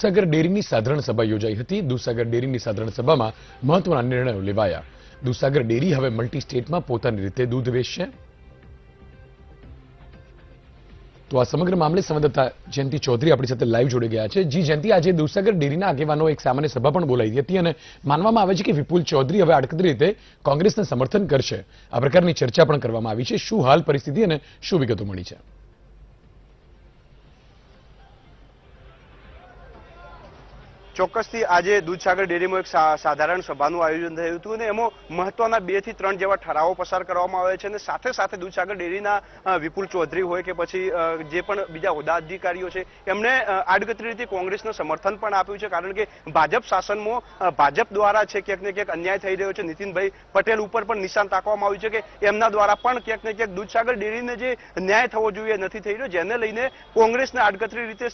દૂધસાગર ડેરીની સાધારણ સભા યોજાઈ હતી. દૂધસાગર ડેરીની સાધારણ સભામાં મહત્વના નિર્ણયો લેવાયા. દૂધસાગર ડેરી હવે મલ્ટી સ્ટેટમાં પોતાની રીતે દૂધ વેચશે. તો આ સમગ્ર મામલે સંવાદદાતા જયંતિ ચૌધરી આપણી સાથે લાઈવ જોડી ગયા છે. જી જયંતિ, આજે દૂધસાગર ડેરીના આગેવાનો એક સામાન્ય સભા પણ બોલાવી હતી અને માનવામાં આવે છે કે વિપુલ ચૌધરી હવે આડકતરી રીતે કોંગ્રેસને સમર્થન કરશે. આ પ્રકારની ચર્ચા પણ કરવામાં આવી છે. શું હાલ પરિસ્થિતિ અને શું વિગતો મળી છે? ચોક્કસથી આજે દૂધસાગર ડેરીમાં એક સાધારણ સભાનું આયોજન થયું હતું અને એમાં મહત્વના બેથી ત્રણ જેવા ઠરાવો પસાર કરવામાં આવે છે અને સાથે સાથે દૂધસાગર ડેરીના વિપુલ ચૌધરી હોય કે પછી જે પણ બીજા હોદ્દા અધિકારીઓ છે, એમને આડકતરી રીતે કોંગ્રેસનું સમર્થન પણ આપ્યું છે કારણ કે ભાજપ શાસનમાં ભાજપ દ્વારા છે ક્યાંક ને ક્યાંક અન્યાય થઈ રહ્યો છે. નીતિનભાઈ પટેલ ઉપર પણ નિશાન તાકવામાં આવ્યું છે કે એમના દ્વારા પણ ક્યાંક ને ક્યાંક દૂધસાગર ડેરીને જે ન્યાય થવો જોઈએ નથી થઈ રહ્યો, જેને લઈને કોંગ્રેસને આડકતરી રીતે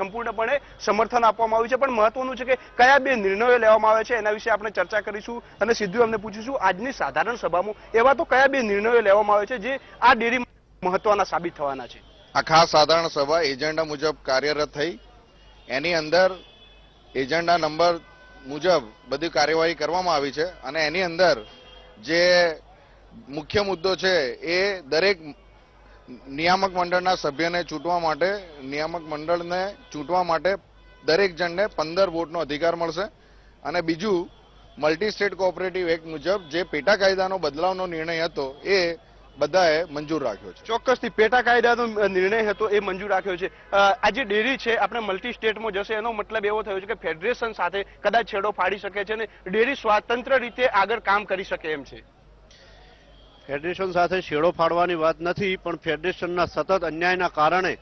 સંપૂર્ણપણે સમર્થન આપવામાં આવ્યું છે. પણ મહત્વનું છે કે કયા બે નિર્ણયો લેવામાં આવે છે એના વિશે આપણે ચર્ચા કરીશું અને સીધું એમને પૂછીશું આજની સાધારણ સભામાં એવા તો કયા બે નિર્ણયો લેવામાં આવે છે જે આ ડેરી મહત્વના સાબિત થવાના છે? આ ખાસ સાધારણ સભા એજન્ડા મુજબ કાર્યરત થઈ. એની અંદર એજન્ડા નંબર મુજબ બધી કાર્યવાહી કરવામાં આવી છે અને એની અંદર જે મુખ્ય મુદ્દો છે એ દરેક નિયામક મંડળના સભ્યને ચૂંટવા માટે, નિયામક મંડળને ચૂંટવા માટે દરેક જણને પંદર વોટનો અધિકાર મળશે. અને બીજું મલ્ટી સ્ટેટ કોઓપરેટિવ એક્ટ મુજબ જે પેટા કાયદાનો બદલાવનો નિર્ણય હતો એ બધાએ મંજૂર રાખ્યો છે. ચોક્કસથી પેટા કાયદાનો નિર્ણય હતો એ મંજૂર રાખ્યો છે. આ જે ડેરી છે આપણે મલ્ટી સ્ટેટમાં જશે એનો મતલબ એવો થયો છે કે ફેડરેશન સાથે કદાચ છેડો ફાડી શકે છે અને ડેરી સ્વાતંત્ર રીતે આગળ કામ કરી શકે એમ છે. ફેડરેશન સાથે છેડો ફાડવાની વાત નથી પણ ફેડરેશનના સતત અન્યાયના કારણે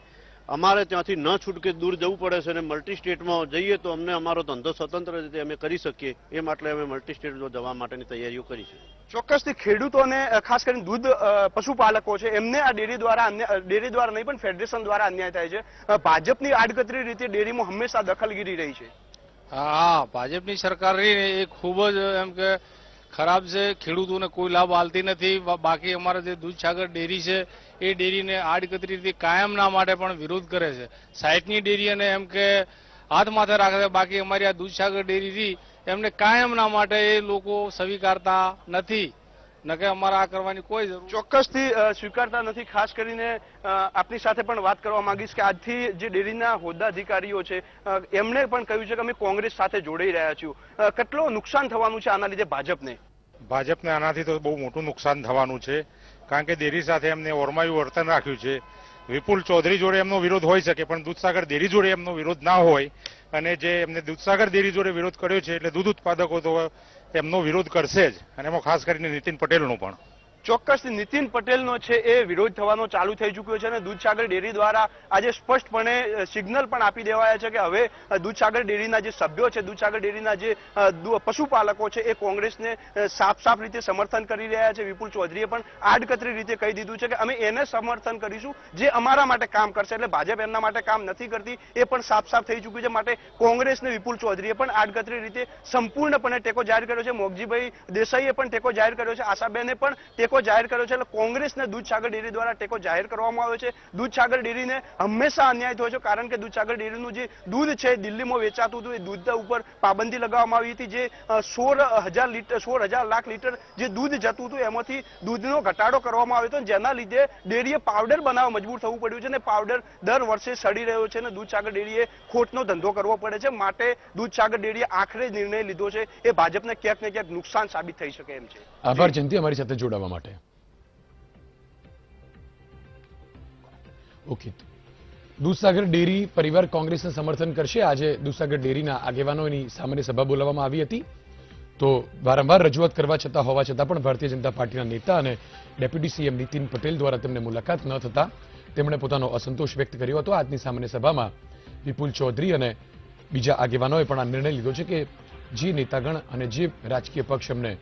અમારે ત્યાંથી ન છૂટકે દૂર જવું પડે છે અને મલ્ટી સ્ટેટમાં જઈએ તો અમને અમારો ધંધો સ્વતંત્ર રીતે અમે કરી શકીએ. એ માટે અમે મલ્ટી સ્ટેટમાં જવા માટેની તૈયારીઓ કરી છે. ચોક્કસથી ખેડૂતોને ખાસ કરીને દૂધ પશુપાલકો છે એમને આ ડેરી દ્વારા ડેરી દ્વારા નહીં પણ ફેડરેશન દ્વારા અન્યાય થાય છે. ભાજપની આડકતરી રીતે ડેરીમાં હંમેશા દખલગીરી રહી છે. હા ભાજપની સરકાર ને એ ખૂબ જ એમ કે ખરાબ છે, ખેડૂતોને કોઈ લાભ આલતી નથી. બાકી અમારા જે દૂધસાગર ડેરી છે, એ ડેરીને આડકતરી રીતે કાયમના માટે પણ વિરોધ કરે છે. સાઈડની ડેરી અને એમ કે હાથ માથે રાખે છે, બાકી અમારી આ દૂધસાગર ડેરીથી એમને કાયમના માટે એ લોકો સ્વીકારતા નથી. નકે અમારે આ કરવાની કોઈ જરૂર ચોક્કસથી સ્વીકારતા નથી. ખાસ કરીને આપની સાથે પણ વાત કરવા માંગીશ કે આજથી જે ડેરીના હોદ્દા અધિકારીઓ છે એમણે પણ કહ્યું છે કે અમે કોંગ્રેસ સાથે જોડાઈ રહ્યા છીએ. કેટલો નુકસાન થવાનું છે આના લીધે ભાજપને? ભાજપને આનાથી તો બહુ મોટું નુકસાન થવાનું છે કારણ કે ડેરી સાથે એમને ઓરમાયું વર્તન રાખ્યું છે. વિપુલ ચૌધરી જોડે એમનો વિરોધ હોઈ શકે પણ દૂધસાગર ડેરી જોડે એમનો વિરોધ ના હોય. અને જે એમને દૂધસાગર ડેરી જોડે વિરોધ કર્યો છે એટલે દૂધ ઉત્પાદકો તો એમનો વિરોધ કરશે જ. અને એમાં ખાસ કરીને નીતિન પટેલનો પણ. ચોક્કસથી નીતિન પટેલનો છે એ વિરોધ થવાનો ચાલુ થઈ ચૂક્યો છે અને દૂધસાગર ડેરી દ્વારા આજે સ્પષ્ટપણે સિગ્નલ પણ આપી દેવાયા છે કે હવે દૂધસાગર ડેરીના જે સભ્યો છે, દૂધસાગર ડેરીના જે પશુપાલકો છે એ કોંગ્રેસને સાફ સાફ રીતે સમર્થન કરી રહ્યા છે. વિપુલ ચૌધરીએ પણ આડકતરી રીતે કહી દીધું છે કે અમે એને સમર્થન કરીશું જે અમારા માટે કામ કરશે. એટલે ભાજપ એમના માટે કામ નથી કરતી, એ પણ સાફ સાફ થઈ ચૂક્યું છે. માટે કોંગ્રેસને વિપુલ ચૌધરીએ પણ આડકતરી રીતે સંપૂર્ણપણે ટેકો જાહેર કર્યો છે. મોગજીભાઈ દેસાઈએ પણ ટેકો જાહેર કર્યો છે. આશાબેને પણ ટેકો જાહેર કર્યો છે એટલે કોંગ્રેસને દૂધસાગર ડેરી દ્વારા ટેકો જાહેર કરવામાં આવ્યો છે. દૂધસાગર ડેરીને હંમેશા અન્યાય થયો છે કારણ કે દૂધસાગર ડેરીનું જે દૂધ છે દિલ્હીમાં વેચાતું હતું, એ દૂધ ઉપર પાબંદી લગાવવામાં આવી હતી. જે સોળ હજાર લીટર સોળ હજાર લાખ લીટર જે દૂધ જતું હતું, એમાંથી દૂધનો ઘટાડો કરવામાં આવ્યો હતો જેના લીધે ડેરીએ પાવડર બનાવવા મજબૂર થવું પડ્યું છે અને પાવડર દર વર્ષે સડી રહ્યો છે અને દૂધસાગર ડેરીએ ખોટનો ધંધો કરવો પડે છે. માટે દૂધસાગર ડેરીએ આખરે નિર્ણય લીધો છે. એ ભાજપને ક્યાંક ને ક્યાંક નુકસાન સાબિત થઈ શકે એમ છે. આભાર જયંતિ, અમારી સાથે જોડાવા માટે. ઓકે દૂધસાગર ડેરી પરિવાર કોંગ્રેસને સમર્થન કરશે. આજે દૂધસાગર ડેરીના આગેવાનોની સામાન્ય સભા બોલાવવામાં આવી હતી. તો વારંવાર રજૂઆત કરવા છતાં, હોવા છતાં પણ ભારતીય જનતા પાર્ટીના નેતા અને ડેપ્યુટી સીએમ નીતિન પટેલ દ્વારા તેમને મુલાકાત ન થતા તેમણે પોતાનો અસંતોષ વ્યક્ત કર્યો હતો. આજની સામાન્ય સભામાં વિપુલ ચૌધરી અને બીજા આગેવાનોએ પણ આ નિર્ણય લીધો છે કે જે નેતાગણ અને જે રાજકીય પક્ષ અમને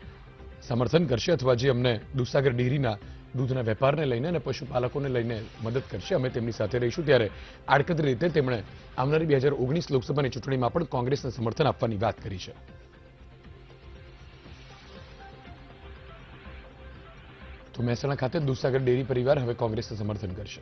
સમર્થન કરશે અથવા જે અમને દૂધસાગર ડેરીના દૂધના વેપારને લઈને અને પશુપાલકોને લઈને મદદ કરશે. અમે તેમની સાથે રહીશું. ત્યારે આડકતરી રીતે તેમણે આવનારી બે હજાર ઓગણીસ લોકસભાની ચૂંટણીમાં પણ કોંગ્રેસને સમર્થન આપવાની વાત કરી છે. તો મહેસાણા ખાતે દૂધસાગર ડેરી પરિવાર હવે કોંગ્રેસને સમર્થન કરશે.